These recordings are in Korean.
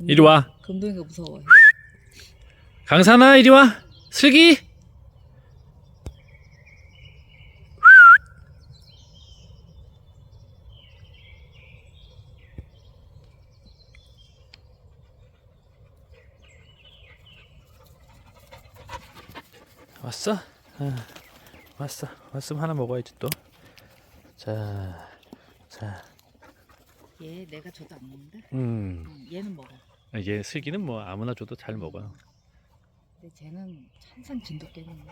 이리 와. 금동이가 무서워. 강산아 이리 와. 슬기. 왔어? 아, 왔어. 왔으면 하나 먹어야지 또. 자, 자, 얘 내가 줘도 안 먹는데? 음, 응, 얘는 먹어. 얘 슬기는 뭐 아무나 줘도 잘 먹어요. 근데 쟤는 항상 진돗개는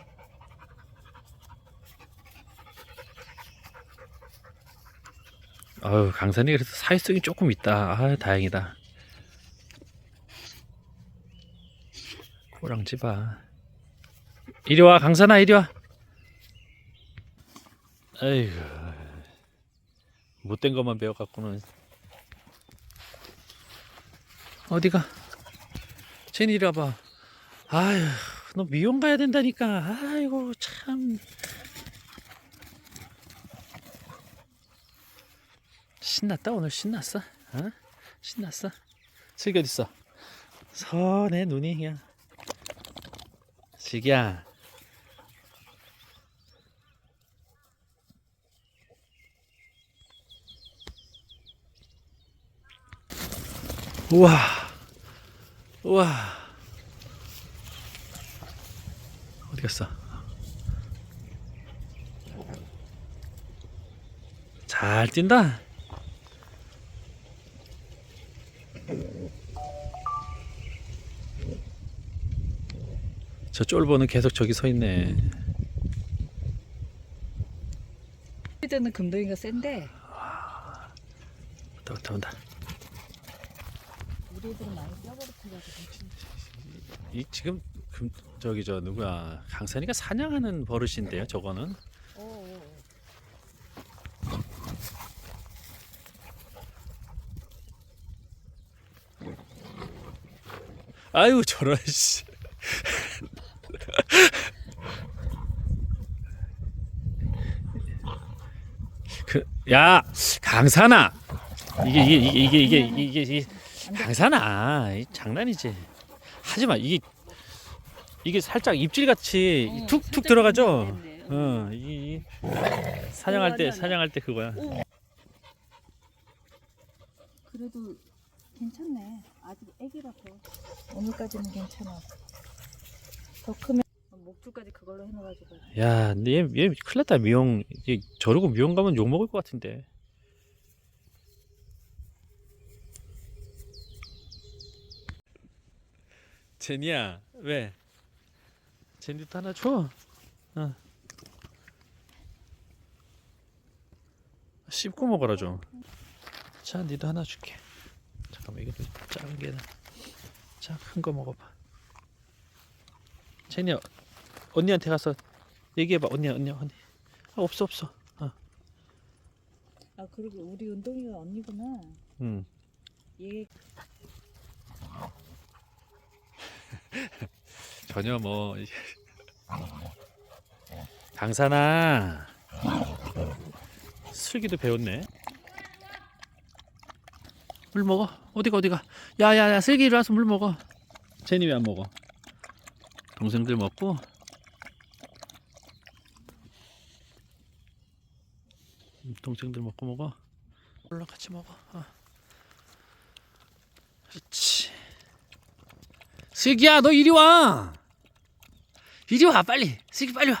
아유 강산이 그래도 사회성이 조금 있다. 아 다행이다. 꼬랑지 봐. 이리 와 강산아 이리 와. 아이고 못된 것만 배워갖고는 어디가? 쟤는 이리 와봐. 아유 너 미용 가야 된다니까. 아이고 참. 신났다 오늘 신났어? 어? 신났어? 슬기 어딨어? 선의 눈이 그냥 슬기야 우와 우와 어디 갔어? 잘 뛴다 저 쫄보는 계속 저기 서 있네. 때는 금동이가 센데 온다 온다 온다. 우리 애들은 많이 뼈버릇해가지고 이 지금 금, 저기 저 누구야 강산이가 사냥하는 버릇인데요. 저거는 어어 아유 저런 씨. 그 야 강산아 이게 이게 이게 이게 이게 이게, 이게 이 장난이지 하지마 이게 이게 살짝 입질 같이 어, 툭툭 살짝 들어가죠. 들어가겠네. 어, 이, 이 사냥할 때 아니야. 사냥할 때 그거야. 그래도 괜찮네. 아직 애기라서 오늘까지는 괜찮아. 더 크면 목줄까지 그걸로 해놔가지고 야, 근데 얘, 얘 큰일 났다, 미용. 얘 저러고 미용 가면 욕 먹을 것 같은데. 제니야, 왜? 제니도 하나 줘. 어. 씹고 먹어라 좀. 자, 니도 하나 줄게. 잠깐만, 이거 좀 작은 게다. 자, 큰 거 먹어봐. 제니야, 언니한테 가서 얘기해봐 언니 언니 언니 아, 없어 없어 어. 아 그리고 우리 은동이가 언니구나. 응. 얘 전혀 뭐 강산아. 슬기도 배웠네. 물 먹어. 어디가 어디가? 야야야 슬기 이리 와서 물 먹어. 제니 왜 안 먹어? 동생들 먹고. 음, 동생들 먹고 먹어. 물랑 같이 먹어. 어. 그렇지 슬기야 너 이리 와. 이리 와 빨리. 슬기 빨리 와.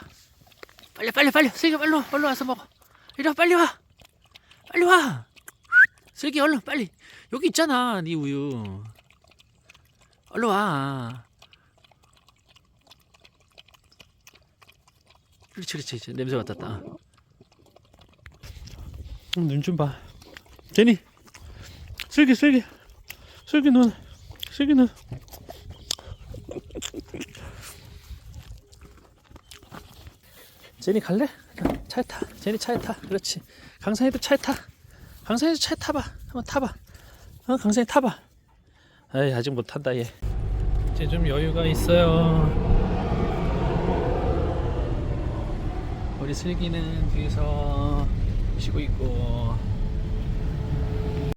빨리 빨리 빨리. 슬기 빨리 와. 얼른 와서 먹어. 이리 와 빨리 와. 빨리 와. 슬기 얼른 빨리. 여기 있잖아 네 우유. 얼른 와. 그렇지 그렇지 그렇지. 냄새 맡았다. 음, 눈 좀봐. 제니. 슬기 슬기. 슬기 눈. 슬기 눈 제니 갈래? 차에 타. 제니 차에 타. 그렇지. 강산이도 차에 타. 강산이도 차에 타봐. 한번 타봐. 어, 강산이 타봐. 아이, 아직 못 탄다 얘. 이제 좀 여유가 있어요. 우리 슬기는 뒤에서 쉬고 있고